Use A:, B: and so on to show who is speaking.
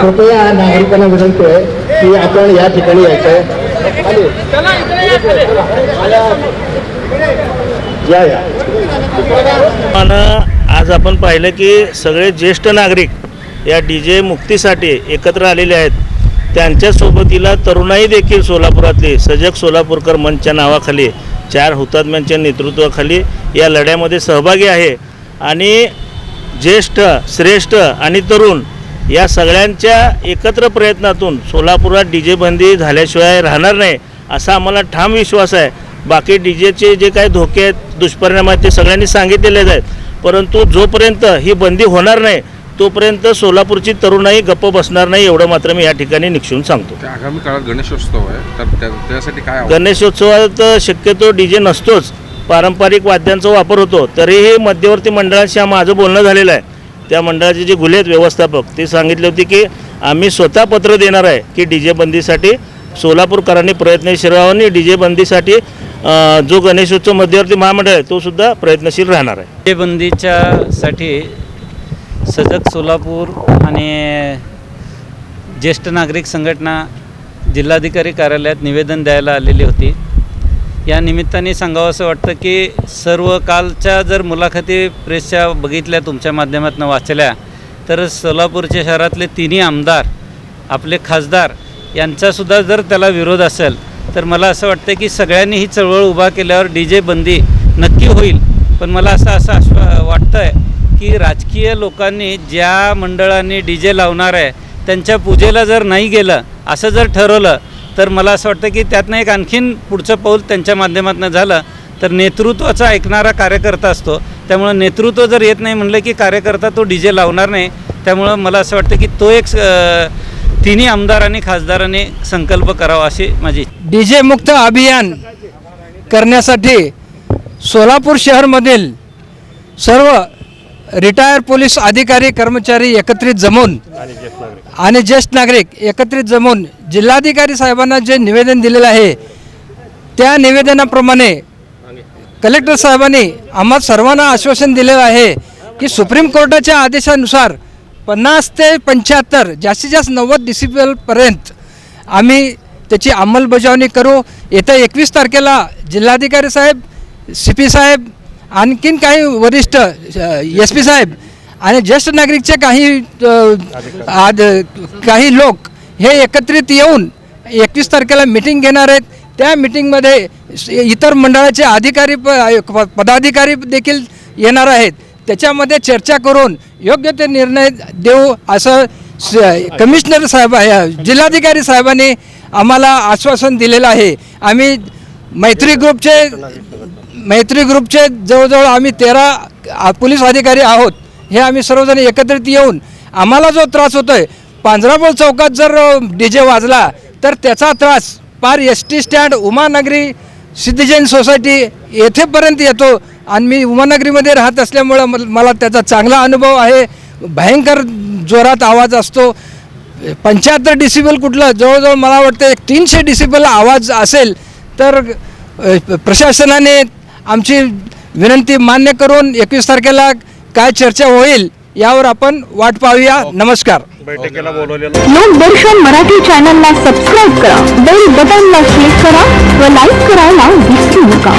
A: कृपया नागरिकांना विनंती आहे की आपण या ठिकाणी यायचंय. या या
B: आणि आज आपण पाहिलं की सगळे ज्येष्ठ नागरिक या डी जे मुक्तीसाठी एकत्र आलेले आहेत. त्यांच्या सोबतीला तरुणाई देखील सोलापुरातली सजग सोलापूरकर मंचच्या नावाखाली चार हुतात्म्यांच्या नेतृत्वाखाली या लढ्यामध्ये सहभागी आहे. आणि ज्येष्ठ श्रेष्ठ आणि तरुण या सगळ्यांच्या एकत्र प्रयत्नातून सोलापुरात डी जे बंदी झाल्याशिवाय राहणार नाही. असा आम्हाला ठाम विश्वास आहे. बाकी डी जेचे जे काही धोके आहेत दुष्परिणाम आहेत ते सगळ्यांनी सांगितलेले आहेत. परंतु जोपर्यंत ही बंदी होणार नाही तोपर्यंत सोलापूरची तरुणाई गप्प बसणार नाही एवढं मात्र मी या ठिकाणी निक्षून सांगतो.
C: आगामी काळात गणेशोत्सव आहे तर त्या- त्यासाठी काय?
B: गणेशोत्सवात शक्यतो डी जे नसतोच. पारंपरिक वाद्यांचा वापर होतो. तरीही मध्यवर्ती मंडळाशी माझं बोलणं झालेलं आहे. त्या मंडळाचे जे गुले आहेत व्यवस्थापक ते सांगितले होते की आम्ही स्वतः पत्र देणार आहे की डी जे बंदीसाठी सोलापूरकरांनी प्रयत्नशील राहावं आणि डी जे बंदीसाठी जो गणेशोत्सव मध्यवर्ती महामंडळ आहे तो सुद्धा प्रयत्नशील राहणार आहे.
D: बंदीच्या साठी सजग सोलापूर आणि ज्येष्ठ नागरिक संघटना जिल्हाधिकारी कार्यालयात निवेदन द्यायला आलेली होती. या निमित्ताने सांगावं असं वाटतं की सर्व कालच्या जर मुलाखती प्रेसच्या बघितल्या तुमच्या माध्यमातून वाचल्या तर सोलापूरच्या शहरातले तिन्ही आमदार आपले खासदार यांचासुद्धा जर त्याला विरोध असेल तर मला असं वाटतं की सगळ्यांनी ही चळवळ उभा केल्यावर डी जे बंदी नक्की होईल. पण मला असं असं आश्वा वाटतं आहे की राजकीय लोकांनी ज्या मंडळांनी डी जे लावणार आहे त्यांच्या पूजेला जर नाही गेलं असं जर ठरवलं तर मला असं वाटतं की त्यातनं एक आणखीन पुढचं पाऊल त्यांच्या माध्यमातून झालं तर नेतृत्वाचा ऐकणारा कार्यकर्ता असतो. त्यामुळं नेतृत्व जर येत नाही म्हणलं की कार्यकर्ता तो डी जे लावणार नाही त्यामुळं मला असं वाटतं की तो एक अ, तिन्ही आमदार आणि खासदारांनी संकल्प करावा असे माझी डीजे
E: डी जे मुक्त अभियान करण्यासाठी सोलापूर शहरमधील सर्व रिटायर पोलीस अधिकारी कर्मचारी एकत्रित जमून आणि ज्येष्ठ नागरिक एकत्रित जमून जिल्हाधिकारी साहेबांना जे निवेदन दिलेलं आहे त्या निवेदनाप्रमाणे कलेक्टर साहेबांनी आम्हा सर्वांना आश्वासन दिलेलं आहे की सुप्रीम कोर्टाच्या आदेशानुसार पन्नास ते पंच्याहत्तर जास्तीत जास्त नव्वद डिसिबलपर्यंत आम्ही त्याची अंमलबजावणी करू. येत्या एकवीस तारखेला जिल्हाधिकारी साहेब सी पी साहेब आणखीन काही वरिष्ठ एस पी साहेब आणि ज्येष्ठ नागरिकचे काही आद काही लोक हे एकत्रित येऊन एकवीस तारखेला मिटिंग घेणार आहेत. त्या मिटिंगमध्ये इतर मंडळाचे अधिकारी प प- पदाधिकारी देखील येणार आहेत. त्याच्यामध्ये चर्चा करून योग्य ते निर्णय देऊ असं स- कमिशनर साहेब आहे- जिल्हाधिकारी साहेबांनी आम्हाला आश्वासन दिलेलं आहे. आम्ही मैत्री ग्रुपचे मैत्री ग्रुपचे जवळजवळ आम्ही तेरा पोलीस अधिकारी आहोत. हे आम्ही सर्वजण एकत्रित येऊन आम्हाला जो त्रास होतोय पांजरापूर चौकात जर डी जे वाजला तर त्याचा त्रास पार S T stand Umanagari Siddhijain society येथेपर्यंत येतो आणि मी उमानगरीमध्ये राहत असल्यामुळं मल- त्याचा चांगला अनुभव आहे. भयंकर जोरात आवाज असतो. पंच्याहत्तर डिसिबल कुठलं जवळजवळ मला वाटतं एक तीनशे डिसिबल आवाज असेल तर प्रशासनाने आमची विनंती मान्य करून एकवीस तारखेला काय चर्चा होईल यावर आपण वाट पाहूया. नमस्कार.
B: बैठकीला बोलवलेलं.
F: लोकदर्शन मराठी चॅनलला सबस्क्राईब करा. बेल बटनला क्लिक करा व लाईक करायला विसरू नका.